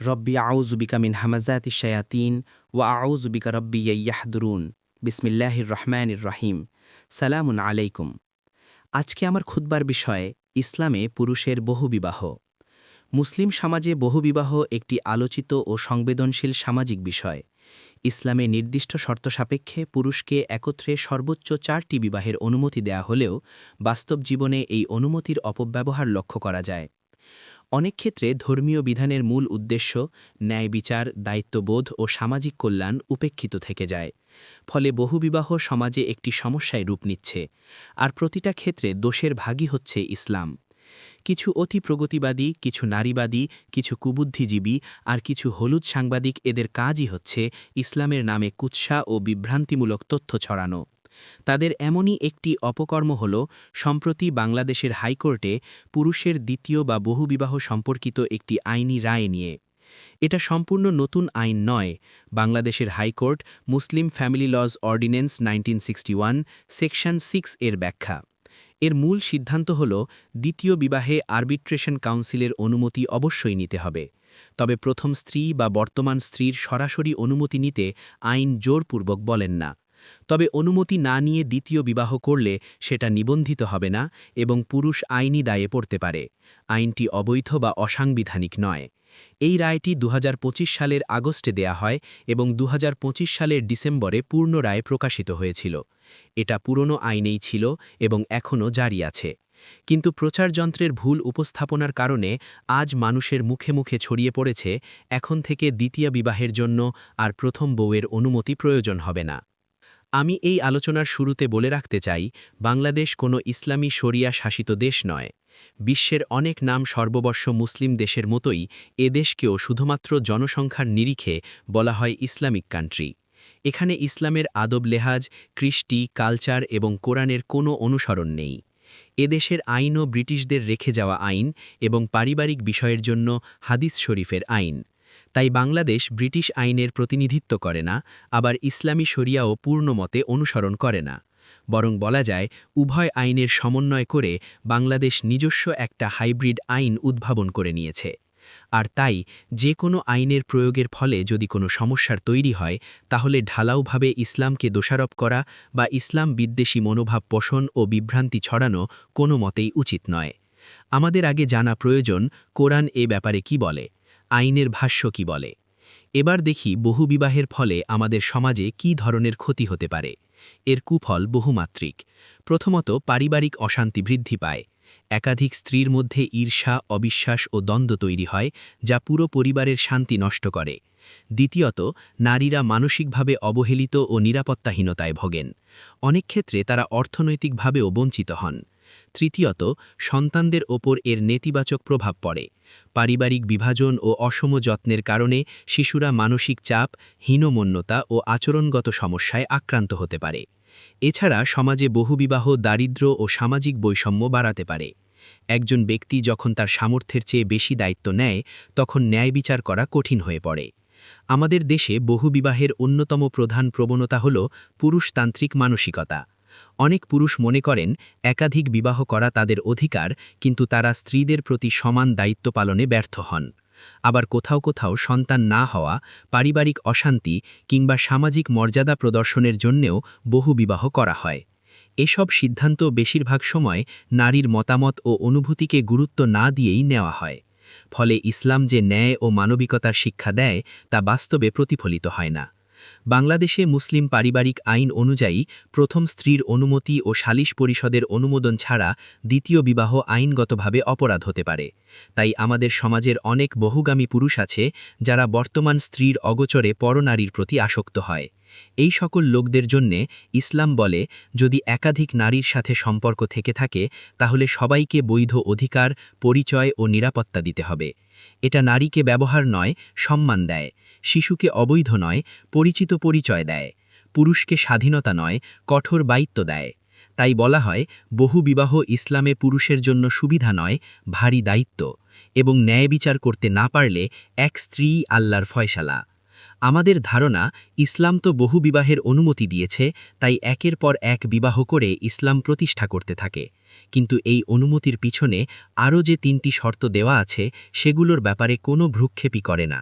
রব্বি আউজুবিকা মিন হামাজাতি শায়াতিন ওয়া আউজুবিকা রব্বি ইয়াহদুরুন। বিসমিল্লাহির রহমানির রহিম। সালামুন আলাইকুম। আজকে আমার খুতবার বিষয়ে, ইসলামে পুরুষের বহুবিবাহ মুসলিম সমাজে বহুবিবাহ একটি আলোচিত ও সংবেদনশীল সামাজিক বিষয়। ইসলামে নির্দিষ্ট শর্ত সাপেক্ষে পুরুষকে একত্রে সর্বোচ্চ চারটি বিবাহের অনুমতি দেয়া হলেও বাস্তব জীবনে এই অনুমতির অপব্যবহার লক্ষ্য করা যায়। অনেক ক্ষেত্রে ধর্মীয় বিধানের মূল উদ্দেশ্য ন্যায় বিচার, দায়িত্ববোধ ও সামাজিক কল্যাণ উপেক্ষিত থেকে যায়। ফলে বহুবিবাহ সমাজে একটি সমস্যায় রূপ নিচ্ছে। আর প্রতিটা ক্ষেত্রে দোষের ভাগই হচ্ছে ইসলাম। কিছু অতি প্রগতিবাদী, কিছু নারীবাদী, কিছু কুবুদ্ধিজীবী আর কিছু হলুদ সাংবাদিক এদের কাজই হচ্ছে ইসলামের নামে কুৎসা ও বিভ্রান্তিমূলক তথ্য ছড়ানো। তাদের এমনই একটি অপকর্ম হল, সম্প্রতি বাংলাদেশের হাইকোর্টে পুরুষের দ্বিতীয় বা বহুবিবাহ সম্পর্কিত একটি আইনি রায় নিয়ে। এটা সম্পূর্ণ নতুন আইন নয়। বাংলাদেশের high court Muslim family laws ordinance 1961 section six এর ব্যাখ্যা। এর মূল সিদ্ধান্ত হল, দ্বিতীয় বিবাহে আরবিট্রেশন কাউন্সিলের অনুমতি অবশ্যই নিতে হবে। তবে প্রথম স্ত্রী বা বর্তমান স্ত্রীর সরাসরি অনুমতি নিতে আইন জোরপূর্বক বলেন না। তবে অনুমতি না নিয়ে দ্বিতীয় বিবাহ করলে সেটা নিবন্ধিত হবে না এবং পুরুষ আইনি দায়ে পড়তে পারে। আইনটি অবৈধ বা অসাংবিধানিক নয়। এই রায়টি দুহাজার পঁচিশ সালের আগস্টে দেয়া হয় এবং দুহাজার পঁচিশ সালের ডিসেম্বরে পূর্ণ রায় প্রকাশিত হয়েছিল। এটা পুরনো আইনেই ছিল এবং এখনও জারি আছে। কিন্তু প্রচারযন্ত্রের ভুল উপস্থাপনার কারণে আজ মানুষের মুখে মুখে ছড়িয়ে পড়েছে, এখন থেকে দ্বিতীয় বিবাহের জন্য আর প্রথম বউয়ের অনুমতি প্রয়োজন হবে না। আমি এই আলোচনার শুরুতে বলে রাখতে চাই, বাংলাদেশ কোনো ইসলামী শরিয়া শাসিত দেশ নয়। বিশ্বের অনেক নাম সর্ববর্ষ মুসলিম দেশের মতোই এ দেশকেও শুধুমাত্র জনসংখ্যার নিরিখে বলা হয় ইসলামিক কান্ট্রি। এখানে ইসলামের আদব লেহাজ, কৃষ্টি, কালচার এবং কোরআনের কোনো অনুসরণ নেই। এদেশের আইনও ব্রিটিশদের রেখে যাওয়া আইন এবং পারিবারিক বিষয়ের জন্য হাদিস শরীফের আইন। তাই বাংলাদেশ ব্রিটিশ আইনের প্রতিনিধিত্ব করে না, আবার ইসলামী শরিয়াও পূর্ণমতে অনুসরণ করে না। বরং বলা যায়, উভয় আইনের সমন্বয় করে বাংলাদেশ নিজস্ব একটা হাইব্রিড আইন উদ্ভাবন করে নিয়েছে। আর তাই, যে কোনো আইনের প্রয়োগের ফলে যদি কোনো সমস্যার তৈরি হয়, তাহলে ঢালাওভাবে ইসলামকে দোষারোপ করা বা ইসলাম বিদ্বেষী মনোভাব পোষণ ও বিভ্রান্তি ছড়ানো কোনো মতেই উচিত নয়। আমাদের আগে জানা প্রয়োজন, কোরআন এ ব্যাপারে কি বলে? আইনের ভাষ্য কি বলে? এবার দেখি বহুবিবাহের ফলে আমাদের সমাজে কি ধরনের ক্ষতি হতে পারে। এর কুফল বহুমাত্রিক। প্রথমত, পারিবারিক অশান্তি বৃদ্ধি পায়। একাধিক স্ত্রীর মধ্যে ঈর্ষা, অবিশ্বাস ও দ্বন্দ্ব তৈরি হয়, যা পুরো পরিবারের শান্তি নষ্ট করে। দ্বিতীয়ত, নারীরা মানসিকভাবে অবহেলিত ও নিরাপত্তাহীনতায় ভোগেন। অনেক ক্ষেত্রে তারা অর্থনৈতিকভাবেও বঞ্চিত হন। তৃতীয়ত, সন্তানদের ওপর এর নেতিবাচক প্রভাব পড়ে। পারিবারিক বিভাজন ও অসম যত্নের কারণে শিশুরা মানসিক চাপ, হীনমন্যতা ও আচরণগত সমস্যায় আক্রান্ত হতে পারে। এছাড়া সমাজে বহুবিবাহ, দারিদ্র ও সামাজিক বৈষম্য বাড়াতে পারে। একজন ব্যক্তি যখন তার সামর্থ্যের চেয়ে বেশি দায়িত্ব নেয়, তখন ন্যায় বিচার করা কঠিন হয়ে পড়ে। আমাদের দেশে বহুবিবাহের অন্যতম প্রধান প্রবণতা হল পুরুষতান্ত্রিক মানসিকতা। অনেক পুরুষ মনে করেন, একাধিক বিবাহ করা তাদের অধিকার, কিন্তু তারা স্ত্রীদের প্রতি সমান দায়িত্ব পালনে ব্যর্থ হন। আবার কোথাও কোথাও সন্তান না হওয়া, পারিবারিক অশান্তি কিংবা সামাজিক মর্যাদা প্রদর্শনের জন্যেও বহু বিবাহ করা হয়। এসব সিদ্ধান্ত বেশিরভাগ সময় নারীর মতামত ও অনুভূতিকে গুরুত্ব না দিয়েই নেওয়া হয়। ফলে ইসলাম যে ন্যায় ও মানবিকতার শিক্ষা দেয়, তা বাস্তবে প্রতিফলিত হয় না। বাংলাদেশে মুসলিম পারিবারিক আইন অনুযায়ী প্রথম স্ত্রীর অনুমতি ও সালিশ পরিষদের অনুমোদন ছাড়া দ্বিতীয় বিবাহ আইনগতভাবে অপরাধ হতে পারে। তাই আমাদের সমাজের অনেক বহুগামী পুরুষ আছে যারা বর্তমান স্ত্রীর অগোচরে পরনারীর প্রতি আসক্ত হয়। এই সকল লোকদের জন্যে ইসলাম বলে, যদি একাধিক নারীর সাথে সম্পর্ক থেকে থাকে, তাহলে সবাইকে বৈধ অধিকার, পরিচয় ও নিরাপত্তা দিতে হবে। এটা নারীকে ব্যবহার নয়, সম্মান দেয়। শিশুকে অবৈধ নয়, পরিচিত পরিচয় দেয়। পুরুষকে স্বাধীনতা নয়, কঠোর বায়িত্ব দেয়। তাই বলা হয়, বহু বিবাহ ইসলামে পুরুষের জন্য সুবিধা নয়, ভারী দায়িত্ব এবং ন্যায় বিচার করতে না পারলে এক স্ত্রী আল্লাহর ফয়সালা। আমাদের ধারণা, ইসলাম তো বহু বিবাহের অনুমতি দিয়েছে, তাই একের পর এক বিবাহ করে ইসলাম প্রতিষ্ঠা করতে থাকে। কিন্তু এই অনুমতির পিছনে আরও যে তিনটি শর্ত দেওয়া আছে, সেগুলোর ব্যাপারে কোনো ভ্রুক্ষেপই করে না।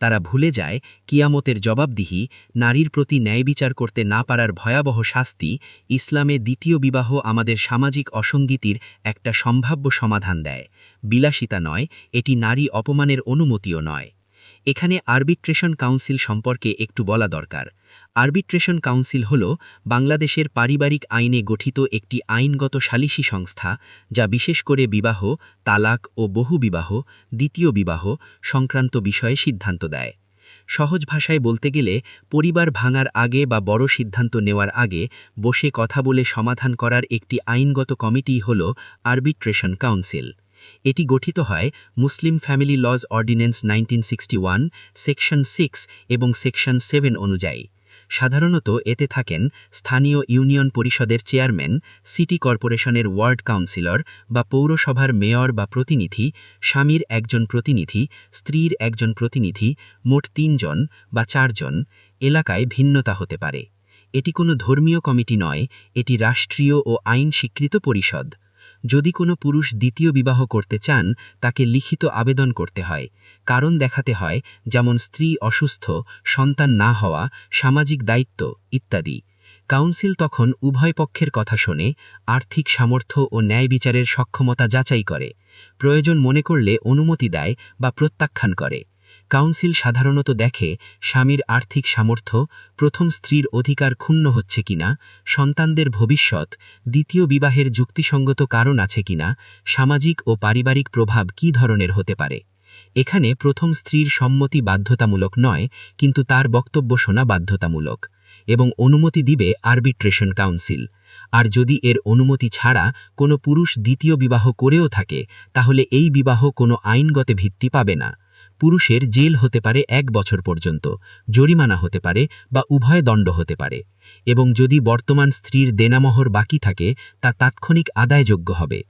তারা ভুলে যায় কিয়ামতের জবাবদিহি, নারীর প্রতি ন্যায় বিচার করতে না পারার ভয়াবহ শাস্তি, ইসলামে দ্বিতীয় বিবাহ আমাদের সামাজিক অসঙ্গীতির একটা সম্ভাব্য সমাধান দেয়। বিলাসিতা নয়, এটি নারী অপমানের অনুমতিও নয়। এখানে আরবিট্রেশন কাউন্সিল সম্পর্কে একটু বলা দরকার। আরবিট্রেশন কাউন্সিল হল বাংলাদেশের পারিবারিক আইনে গঠিত একটি আইনগত সালিসি সংস্থা, যা বিশেষ করে বিবাহ, তালাক ও বহুবিবাহ দ্বিতীয় বিবাহ সংক্রান্ত বিষয়ে সিদ্ধান্ত দেয়। সহজ ভাষায় বলতে গেলে, পরিবার ভাঙার আগে বা বড় সিদ্ধান্ত নেওয়ার আগে বসে কথা বলে সমাধান করার একটি আইনগত কমিটি হল আরবিট্রেশন কাউন্সিল এটি গঠিত হয় Muslim family laws ordinance 1961 section six এবং সেকশন সেভেন অনুযায়ী। সাধারণত এতে থাকেন স্থানীয় ইউনিয়ন পরিষদের চেয়ারম্যান, সিটি কর্পোরেশনের ওয়ার্ড কাউন্সিলর বা পৌরসভার মেয়র বা প্রতিনিধি, স্বামীর একজন প্রতিনিধি, স্ত্রীর একজন প্রতিনিধি, মোট তিনজন বা চারজন। এলাকায় ভিন্নতা হতে পারে। এটি কোনো ধর্মীয় কমিটি নয়, এটি রাষ্ট্রীয় ও আইন স্বীকৃত পরিষদ। যদি কোনো পুরুষ দ্বিতীয় বিবাহ করতে চান, তাকে লিখিত আবেদন করতে হয়। কারণ দেখাতে হয়, যেমন স্ত্রী অসুস্থ, সন্তান না হওয়া, সামাজিক দায়িত্ব, ইত্যাদি। কাউন্সিল তখন উভয় পক্ষের কথা শোনে, আর্থিক সামর্থ্য ও ন্যায় বিচারের সক্ষমতা যাচাই করে। প্রয়োজন মনে করলে অনুমতি দেয় বা প্রত্যাখ্যান করে। কাউন্সিল সাধারণত দেখে স্বামীর আর্থিক সামর্থ্য, প্রথম স্ত্রীর অধিকার ক্ষুণ্ণ হচ্ছে কিনা, সন্তানদের ভবিষ্যৎ, দ্বিতীয় বিবাহের যুক্তিসঙ্গত কারণ আছে কিনা, সামাজিক ও পারিবারিক প্রভাব কী ধরনের হতে পারে। এখানে প্রথম স্ত্রীর সম্মতি বাধ্যতামূলক নয়, কিন্তু তার বক্তব্য শোনা বাধ্যতামূলক এবং অনুমতি দিবে আরবিট্রেশন কাউন্সিল আর যদি এর অনুমতি ছাড়া কোনো পুরুষ দ্বিতীয় বিবাহ করেও থাকে, তাহলে এই বিবাহ কোনো আইনগত ভিত্তি পাবে না। পুরুষের জেল হতে পারে এক বছর পর্যন্ত, জরিমানা হতে পারে বা উভয় দণ্ড হতে পারে, এবং যদি বর্তমান স্ত্রীর দেনামহর বাকি থাকে, তা তাৎক্ষণিক আদায়যোগ্য হবে।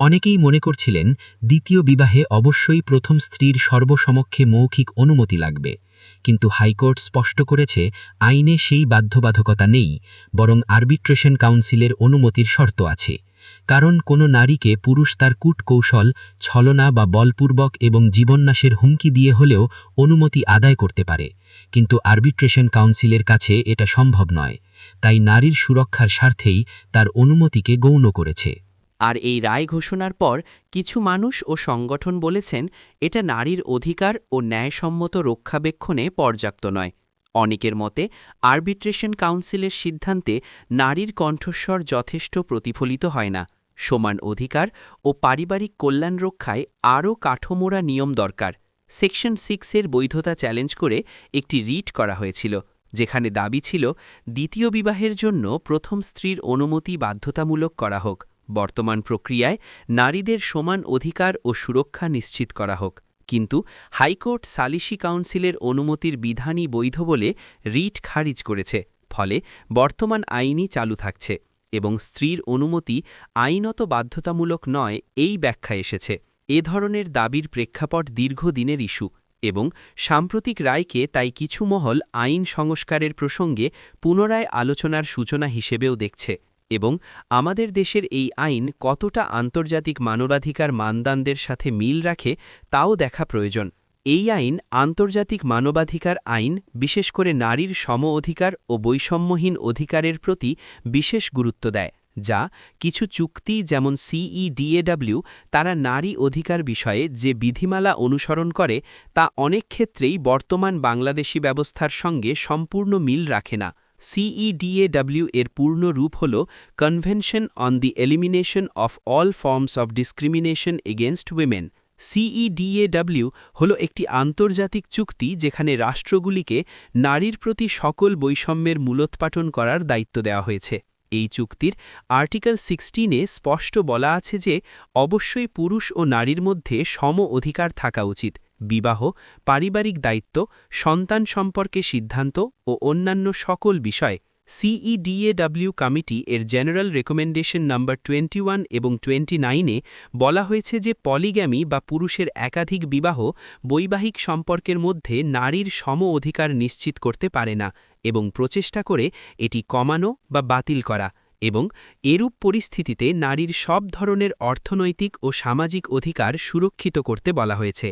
অনেকেই মনে করছিলেন, দ্বিতীয় বিবাহে অবশ্যই প্রথম স্ত্রীর সর্বসমক্ষে মৌখিক অনুমতি লাগবে, কিন্তু হাইকোর্ট স্পষ্ট করেছে, আইনে সেই বাধ্যবাধকতা নেই, বরং আরবিট্রেশন কাউন্সিলের অনুমতির শর্ত আছে। কারণ কোনো নারীকে পুরুষ তার কূটকৌশল, ছলনা বা বলপূর্বক এবং জীবন্যাসের হুমকি দিয়ে হলেও অনুমতি আদায় করতে পারে। কিন্তু আরবিট্রেশন কাউন্সিলের কাছে এটা সম্ভব নয়। তাই নারীর সুরক্ষার স্বার্থেই তার অনুমতিকে গৌণ করেছে। আর এই রায় ঘোষণার পর কিছু মানুষ ও সংগঠন বলেছেন, এটা নারীর অধিকার ও ন্যায়সম্মত রক্ষাবেক্ষণে পর্যাপ্ত নয়। অনেকের মতে, আরবিট্রেশন কাউন্সিলের সিদ্ধান্তে নারীর কণ্ঠস্বর যথেষ্ট প্রতিফলিত হয় না। সমান অধিকার ও পারিবারিক কল্যাণ রক্ষায় আরও কাঠমোড়া নিয়ম দরকার। সেকশন সিক্সের বৈধতা চ্যালেঞ্জ করে একটি রিট করা হয়েছিল, যেখানে দাবি ছিল দ্বিতীয় বিবাহের জন্য প্রথম স্ত্রীর অনুমতি বাধ্যতামূলক করা হোক। বর্তমান প্রক্রিয়ায় নারীদের সমান অধিকার ও সুরক্ষা নিশ্চিত করা হোক। কিন্তু হাইকোর্ট সালিশি কাউন্সিলের অনুমতির বিধানই বৈধ বলে রিট খারিজ করেছে, ফলে বর্তমান আইনই চালু থাকছে। এবং স্ত্রীর অনুমতি আইনত বাধ্যতামূলক নয় এই ব্যাখ্যা এসেছে। এ ধরনের দাবির প্রেক্ষাপট দীর্ঘদিনের ইস্যু এবং সাম্প্রতিক রায়কে তাই কিছু মহল আইন সংস্কারের প্রসঙ্গে পুনরায় আলোচনার সূচনা হিসেবেও দেখছে এবং আমাদের দেশের এই আইন কতটা আন্তর্জাতিক মানবাধিকার মানদণ্ডের সাথে মিল রাখে তাও দেখা প্রয়োজন। এই আইন আন্তর্জাতিক মানবাধিকার আইন, বিশেষ করে নারীর সম অধিকার ও বৈষম্যহীন অধিকারের প্রতি বিশেষ গুরুত্ব দেয়, যা কিছু চুক্তি যেমন সিইডিএডব্লিউ তারা নারী অধিকার বিষয়ে যে বিধিমালা অনুসরণ করে, তা অনেক ক্ষেত্রেই বর্তমান বাংলাদেশি ব্যবস্থার সঙ্গে সম্পূর্ণ মিল রাখে না। সিইডিএডব্লিউ এর পূর্ণ রূপ হল convention on the elimination of all forms of discrimination against women CEDAW হল একটি আন্তর্জাতিক চুক্তি যেখানে রাষ্ট্রগুলিকে নারীর প্রতি সকল বৈষম্যের মূলোৎপাটন করার দায়িত্ব দেওয়া হয়েছে। এই চুক্তির আর্টিকেল সিক্সটিনে স্পষ্ট বলা আছে যে, অবশ্যই পুরুষ ও নারীর মধ্যে সম অধিকার থাকা উচিত। বিবাহ, পারিবারিক দায়িত্ব, সন্তান সম্পর্কে সিদ্ধান্ত ও অন্যান্য সকল বিষয় সিইডিএডব্লিউ কমিটি এর জেনারেল রেকমেন্ডেশন নাম্বার টোয়েন্টি এবং টোয়েন্টি নাইনে বলা হয়েছে যে পলিগ্যামি বা পুরুষের একাধিক বিবাহ বৈবাহিক সম্পর্কের মধ্যে নারীর সম অধিকার নিশ্চিত করতে পারে না এবং প্রচেষ্টা করে এটি কমানো বা বাতিল করা এবং এরূপ পরিস্থিতিতে নারীর সব ধরনের অর্থনৈতিক ও সামাজিক অধিকার সুরক্ষিত করতে বলা হয়েছে।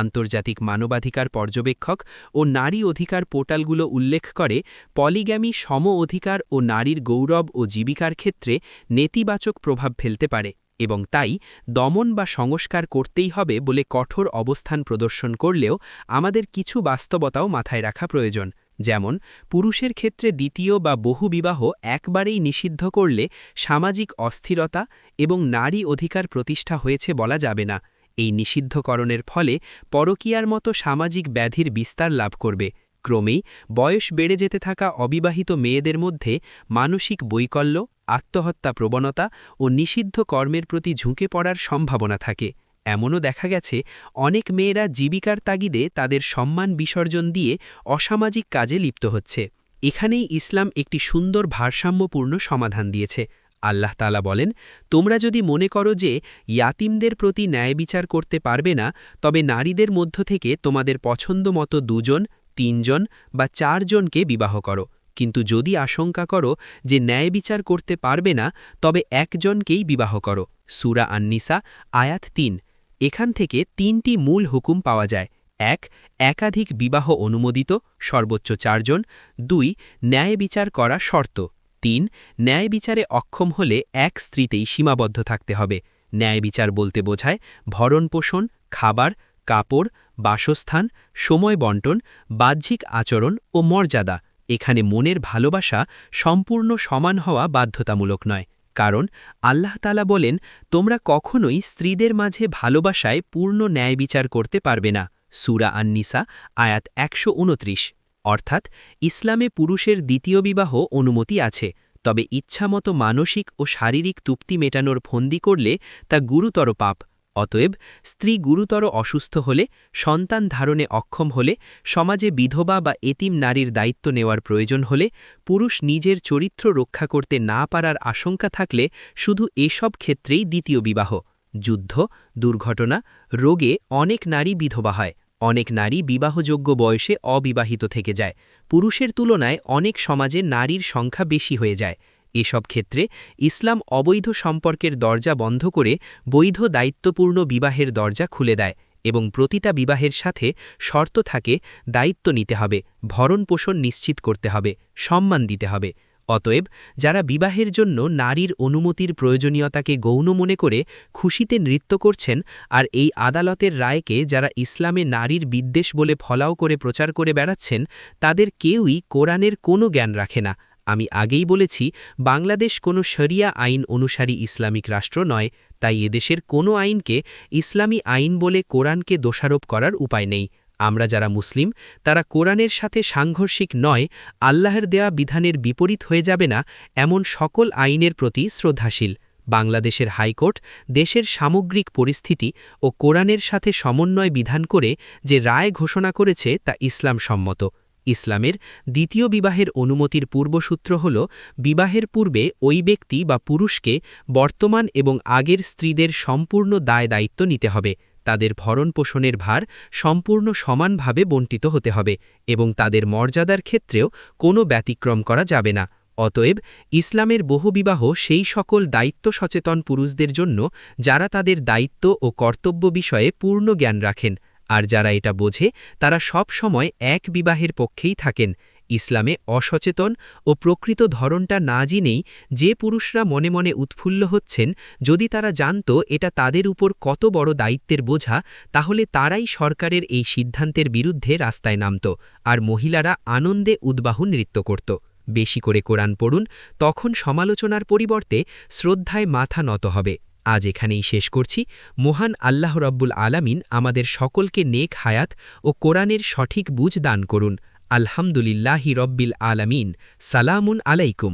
আন্তর্জাতিক মানবাধিকার পর্যবেক্ষক ও নারী অধিকার পোর্টালগুলো উল্লেখ করে, পলিগ্যামি সম অধিকার ও নারীর গৌরব ও জীবিকার ক্ষেত্রে নেতিবাচক প্রভাব ফেলতে পারে এবং তাই দমন বা সংস্কার করতেই হবে বলে কঠোর অবস্থান প্রদর্শন করলেও আমাদের কিছু বাস্তবতাও মাথায় রাখা প্রয়োজন। যেমন, পুরুষের ক্ষেত্রে দ্বিতীয় বা বহুবিবাহ একবারেই নিষিদ্ধ করলে সামাজিক অস্থিরতা এবং নারী অধিকার প্রতিষ্ঠা হয়েছে বলা যাবে না। এই নিষিদ্ধকরণের ফলে পরকীয়ার মতো সামাজিক ব্যাধির বিস্তার লাভ করবে। ক্রমেই বয়স বেড়ে যেতে থাকা অবিবাহিত মেয়েদের মধ্যে মানসিক বৈকল্য, আত্মহত্যা প্রবণতা ও নিষিদ্ধ কর্মের প্রতি ঝুঁকে পড়ার সম্ভাবনা থাকে। এমনও দেখা গেছে, অনেক মেয়েরা জীবিকার তাগিদে তাদের সম্মান বিসর্জন দিয়ে অসামাজিক কাজে লিপ্ত হচ্ছে। এখানেই ইসলাম একটি সুন্দর ভারসাম্যপূর্ণ সমাধান দিয়েছে। আল্লাহ তালা বলেন, তোমরা যদি মনে করো যে ইয়াতিমদের প্রতি ন্যায় বিচার করতে পারবে না, তবে নারীদের মধ্য থেকে তোমাদের পছন্দ মতো দুজন, তিনজন বা চারজনকে বিবাহ করো। কিন্তু যদি আশঙ্কা করো যে ন্যায় বিচার করতে পারবে না, তবে একজনকেই বিবাহ করো। সুরা আন্নিসা, আয়াত তিন। এখান থেকে তিনটি মূল হুকুম পাওয়া যায়। এক, একাধিক বিবাহ অনুমোদিত, সর্বোচ্চ চারজন। দুই, ন্যায় বিচার করা শর্ত। তিন, ন্যায় বিচারে অক্ষম হলে এক স্ত্রীতেই সীমাবদ্ধ থাকতে হবে। ন্যায় বিচার বলতে বোঝায় ভরণপোষণ খাবার, কাপড়, বাসস্থান, সময় বন্টন, বাহ্যিক আচরণ ও মর্যাদা। এখানে মনের ভালোবাসা সম্পূর্ণ সমান হওয়া বাধ্যতামূলক নয়। কারণ আল্লাহ তালা বলেন, তোমরা কখনোই স্ত্রীদের মাঝে ভালোবাসায় পূর্ণ ন্যায় বিচার করতে পারবে না। সুরা আন্নিসা, আয়াত একশো উনত্রিশ। অর্থাৎ ইসলামে পুরুষের দ্বিতীয় বিবাহ অনুমতি আছে, তবে ইচ্ছামতো মানসিক ও শারীরিক তুপ্তি মেটানোর ফন্দি করলে তা গুরুতর পাপ। অতএব স্ত্রী গুরুতর অসুস্থ হলে, সন্তান ধারণে অক্ষম হলে, সমাজে বিধবা বা এতিম নারীর দায়িত্ব নেওয়ার প্রয়োজন হলে, পুরুষ নিজের চরিত্র রক্ষা করতে না পারার আশঙ্কা থাকলে শুধু এসব ক্ষেত্রেই দ্বিতীয় বিবাহ। যুদ্ধ, দুর্ঘটনা, রোগে অনেক নারী বিধবা হয়। অনেক নারী বিবাহযোগ্য বয়সে অবিবাহিত থেকে যায়। পুরুষের তুলনায় অনেক সমাজে নারীর সংখ্যা বেশি হয়ে যায়। এসব ক্ষেত্রে ইসলাম অবৈধ সম্পর্কের দরজা বন্ধ করে বৈধ দায়িত্বপূর্ণ বিবাহের দরজা খুলে দেয় এবং প্রতিটা বিবাহের সাথে শর্ত থাকে, দায়িত্ব নিতে হবে ভরণ পোষণ নিশ্চিত করতে হবে, সম্মান দিতে হবে। অতএব যারা বিবাহের জন্য নারীর অনুমতির প্রয়োজনীয়তাকে গৌণ মনে করে খুশিতে নৃত্য করছেন আর এই আদালতের রায়কে যারা ইসলামে নারীর বিদ্বেষ বলে ফলাও করে প্রচার করে বেড়াচ্ছেন, তাদের কেউই কোরআনের কোনো জ্ঞান রাখে না। আমি আগেই বলেছি, বাংলাদেশ কোনো শরিয়া আইন অনুসারী ইসলামিক রাষ্ট্র নয়, তাই এদেশের কোনো আইনকে ইসলামী আইন বলে কোরআনকে দোষারোপ করার উপায় নেই। আমরা যারা মুসলিম, তারা কোরআনের সাথে সাংঘর্ষিক নয়, আল্লাহর দেয়া বিধানের বিপরীত হয়ে যাবে না, এমন সকল আইনের প্রতি শ্রদ্ধাশীল। বাংলাদেশের হাইকোর্ট দেশের সামগ্রিক পরিস্থিতি ও কোরআনের সাথে সমন্বয় বিধান করে যে রায় ঘোষণা করেছে তা ইসলাম সম্মত। ইসলামের দ্বিতীয় বিবাহের অনুমতির পূর্বসূত্র হল, বিবাহের পূর্বে ওই ব্যক্তি বা পুরুষকে বর্তমান এবং আগের স্ত্রীদের সম্পূর্ণ দায় দায়িত্ব নিতে হবে। তাদের ভরণ পোষণের ভার সম্পূর্ণ সমানভাবে বন্টিত হতে হবে এবং তাদের মর্যাদার ক্ষেত্রেও কোনো ব্যতিক্রম করা যাবে না। অতএব ইসলামের বহুবিবাহ সেই সকল দায়িত্ব সচেতন পুরুষদের জন্য যারা তাদের দায়িত্ব ও কর্তব্য বিষয়ে পূর্ণ জ্ঞান রাখেন। আর যারা এটা বোঝে, তারা সব সময় এক বিবাহের পক্ষেই থাকেন। ইসলামে অসচেতন ও প্রকৃত ধরনটা না জেনেই যে পুরুষরা মনে মনে উৎফুল্ল হচ্ছেন, যদি তারা জানত এটা তাদের উপর কত বড় দায়িত্বের বোঝা, তাহলে তারাই সরকারের এই সিদ্ধান্তের বিরুদ্ধে রাস্তায় নামত আর মহিলারা আনন্দে উদ্বাহু নৃত্য করত। বেশি করে কোরআন পড়ুন, তখন সমালোচনার পরিবর্তে শ্রদ্ধায় মাথা নত হবে। আজ এখানেই শেষ করছি। মহান আল্লাহ রব্বুল আলামিন আমাদের সকলকে নেক হায়াত ও কোরআনের সঠিক বুঝ দান করুন। আলহামদুলিল্লাহি রব্বিল আলামিন সালামুন আলাইকুম